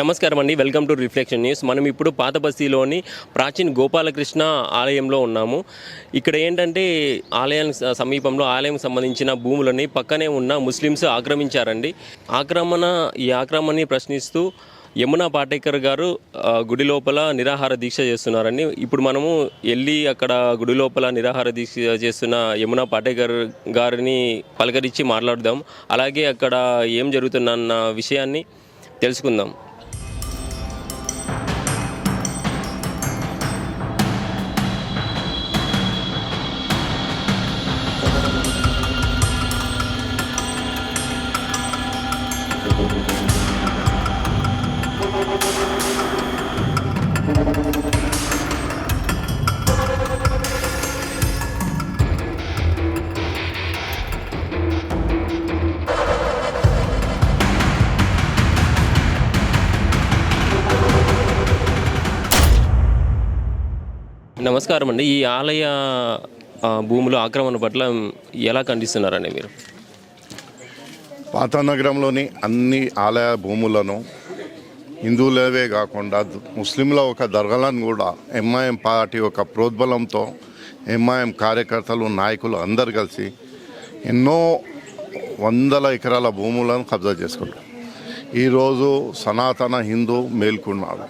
నమస్కారం అండి. Welcome to Reflection News. మనం ఇప్పుడు పాత బస్తీలోని ప్రాచీన్ గోపాలకృష్ణ ఆలయంలో ఉన్నాము. ఇక్కడ ఏంటంటే ఆలయానికి సమీపంలో ఆలయం సంబంధించిన భూములని పక్కనే ఉన్న ముస్లిమ్స్ ఆక్రమించారండి. ఆక్రమణ ఈ ఆక్రమణని ప్రశ్నిస్తూ యమునా పాటేకర్ గారు గుడి లోపల నిరాహార దీక్ష చేస్తున్నారండి. ఇప్పుడు మనము వెళ్ళి అక్కడ గుడి లోపల నిరాహార దీక్ష చేస్తున్న యమునా పాటేకర్ గారిని పలకరించి మాట్లాడదాం. అలాగే అక్కడ ఏం జరుగుతుందన్న విషయాన్ని తెలుసుకుందాం. నమస్కారం అండి. ఈ ఆలయ భూముల ఆక్రమణ పట్ల ఎలా ఖండిస్తున్నారండి మీరు? పాత నగరంలోని అన్ని ఆలయ భూములను హిందువులవే కాకుండా ముస్లింల ఒక దర్గాలను కూడా ఎంఐఎం పార్టీ ఒక ప్రోద్బలంతో ఎంఐఎం కార్యకర్తలు నాయకులు అందరు కలిసి ఎన్నో వందల ఎకరాల భూములను కబ్జా చేసుకుంటారు. ఈరోజు సనాతన హిందూ మేల్కొన్నాడు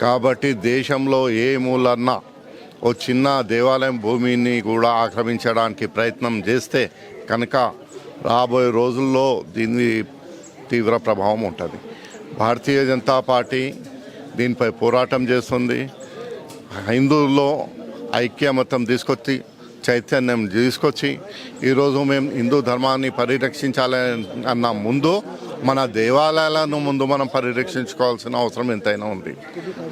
కాబట్టి దేశంలో ఏ మూలన్నా ఓ చిన్న దేవాలయం భూమిని కూడా ఆక్రమించడానికి ప్రయత్నం చేస్తే కనుక రాబోయే రోజుల్లో దీని తీవ్ర ప్రభావం ఉంటుంది. భారతీయ జనతా పార్టీ దీనిపై పోరాటం చేస్తుంది. హిందువుల్లో ఐక్యమతం తీసుకొచ్చి చైతన్యం తీసుకొచ్చి ఈరోజు మేము హిందూ ధర్మాన్ని పరిరక్షించాలని అన్న ముందు మన దేవాలయాలను ముందు మనం పరిరక్షించుకోవాల్సిన అవసరం ఎంతైనా ఉంది.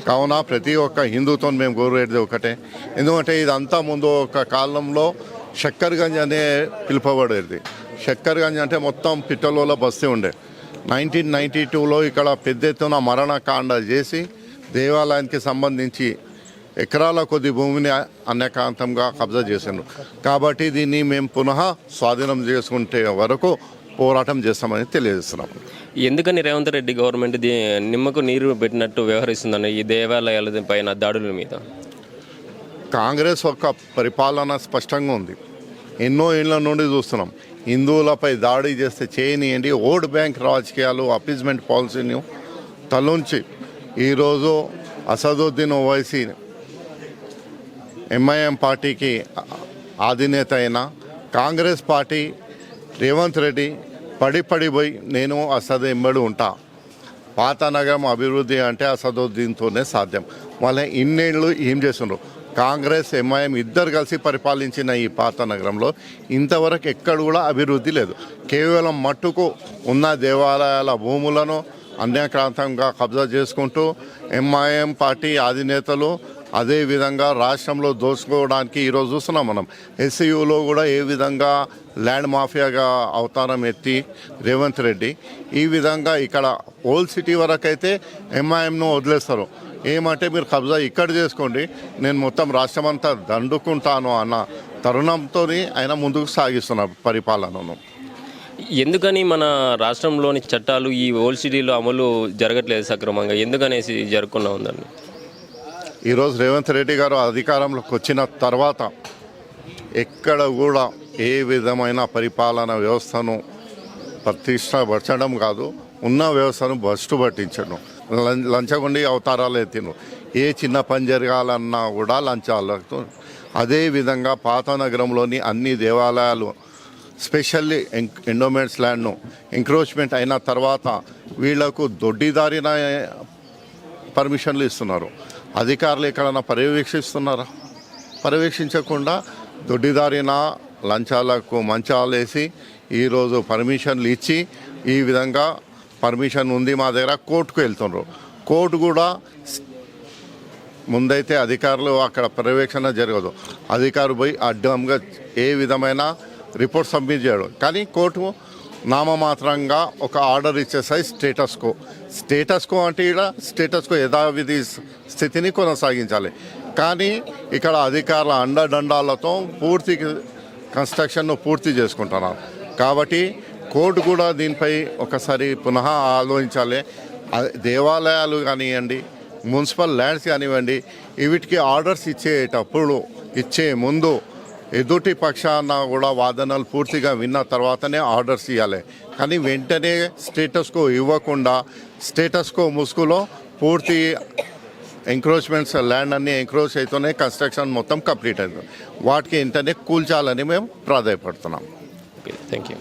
కావున ప్రతి ఒక్క హిందూతో మేము కోరేది ఒకటే. ఎందుకంటే ఇదంతా ముందు ఒక కాలంలో షక్కర్గంజ్ అనే పిలుపబడేది. షక్కర్గంజ్ అంటే మొత్తం పిట్టలలో బస్తీ ఉండే. నైన్టీన్ నైంటీ టూలో ఇక్కడ పెద్ద ఎత్తున మరణకాండ చేసి దేవాలయానికి సంబంధించి ఎకరాల కొద్ది భూమిని అన్యకాంతంగా కబ్జా చేసిండ్రు. కాబట్టి దీన్ని మేము పునః స్వాధీనం చేసుకుంటే వరకు పోరాటం చేస్తామని తెలియజేస్తున్నాం. ఎందుకని రేవంత్ రెడ్డి గవర్నమెంట్ నిమ్మకు నీరు పెట్టినట్టు వ్యవహరిస్తుందండి ఈ దేవాలయాల పైన దాడుల మీద? కాంగ్రెస్ యొక్క పరిపాలన స్పష్టంగా ఉంది. ఎన్నో ఏళ్ళ నుండి చూస్తున్నాం. హిందువులపై దాడి చేస్తే చేయనియండి. ఓట్ బ్యాంక్ రాజకీయాలు అపీజ్మెంట్ పాలసీని తలొంచి ఈరోజు అసదుద్దీన్ ఓవైసీ ఎంఐఎం పార్టీకి అధినేత అయిన కాంగ్రెస్ పార్టీ రేవంత్ రెడ్డి పడి పడిపోయి నేను అసద్ ఎంబడి ఉంటా. పాత నగరం అభివృద్ధి అంటే అసదుద్దీన్తోనే సాధ్యం. వాళ్ళ ఇన్నేళ్ళు ఏం చేస్తున్నారు కాంగ్రెస్ ఎంఐఎం ఇద్దరు కలిసి పరిపాలించిన ఈ పాత నగరంలో ఇంతవరకు ఎక్కడ కూడా అభివృద్ధి లేదు. కేవలం మట్టుకు ఉన్న దేవాలయాల భూములను అన్యాక్రాంతంగా కబ్జా చేసుకుంటూ ఎంఐఎం పార్టీ అధినేతలు అదేవిధంగా రాష్ట్రంలో దోచుకోవడానికి ఈరోజు చూస్తున్నాం మనం. ఎస్సీయూలో కూడా ఏ విధంగా ల్యాండ్ మాఫియాగా అవతారం ఎత్తి రేవంత్ రెడ్డి ఈ విధంగా ఇక్కడ ఓల్డ్ సిటీ వరకైతే ఎంఐఎంను వదిలేస్తారు. ఏమంటే మీరు కబ్జా ఇక్కడ చేసుకోండి నేను మొత్తం రాష్ట్రం అంతా దండుకుంటాను అన్న తరుణంతో ఆయన ముందుకు సాగిస్తున్నారు పరిపాలనను. ఎందుకని మన రాష్ట్రంలోని చట్టాలు ఈ ఓల్డ్ సిటీలో అమలు జరగట్లేదు సక్రమంగా? ఎందుకనేసి జరగకుండా ఉందండి? ఈరోజు రేవంత్ రెడ్డి గారు అధికారంలోకి వచ్చిన తర్వాత ఎక్కడ కూడా ఏ విధమైన పరిపాలన వ్యవస్థను ప్రతిష్టపరచడం కాదు ఉన్న వ్యవస్థను బస్టు పట్టించడం. లంచగొండి అవతారాలు ఎత్తిను ఏ చిన్న పని జరగాలన్నా కూడా లంచాలతో. అదేవిధంగా పాత నగరంలోని అన్ని దేవాలయాలు స్పెషల్లీ ఎం- ఎండోమెంట్స్ ల్యాండ్ను ఎంక్రోచ్మెంట్ అయిన తర్వాత వీళ్ళకు దొడ్డిదారిన పర్మిషన్లు ఇస్తున్నారు. అధికారులు ఎక్కడన్నా పర్యవేక్షిస్తున్నారా? పర్యవేక్షించకుండా దొడ్డిదారిన లంచాలకు మంచాలు వేసి ఈరోజు పర్మిషన్లు ఇచ్చి ఈ విధంగా పర్మిషన్ ఉంది మా దగ్గర కోర్టుకు వెళ్తున్నారు కోర్టు కూడా ముందైతే అధికారులు అక్కడ పర్యవేక్షణ జరగదు. అధికారులు పోయి అడ్డంగా ఏ విధమైన రిపోర్ట్ సబ్మిట్ చేయడం. కానీ కోర్టు నామమాత్రంగా ఒక ఆర్డర్ ఇచ్చేసాయి స్టేటస్ కో స్టేటస్ కో అంటే ఇక్కడ స్టేటస్ కో యథావిధి స్థితిని కొనసాగించాలి. కానీ ఇక్కడ అధికారుల అండదండాలతో పూర్తి కన్స్ట్రక్షన్ను పూర్తి చేసుకుంటున్నారు. కాబట్టి కోర్టు కూడా దీనిపై ఒకసారి పునః ఆలోచించాలి. దేవాలయాలు కానివ్వండి మున్సిపల్ ల్యాండ్స్ కానివ్వండి వీటికి ఆర్డర్స్ ఇచ్చేటప్పుడు ఇచ్చే ముందు ఎదుటి పక్షాన కూడా వాదనలు పూర్తిగా విన్న తర్వాతనే ఆర్డర్స్ ఇవ్వాలి కానీ వెంటనే స్టేటస్కో ఇవ్వకుండా స్టేటస్కో ముసుగులో పూర్తి ఎంక్రోచ్మెంట్స్ ల్యాండ్ అన్ని ఎంక్రోచ్ అయితేనే కన్స్ట్రక్షన్ మొత్తం కంప్లీట్ అవుతుంది వాటికి వెంటనే కూల్చాలని మేము ప్రాధాయపడుతున్నాం. Thank you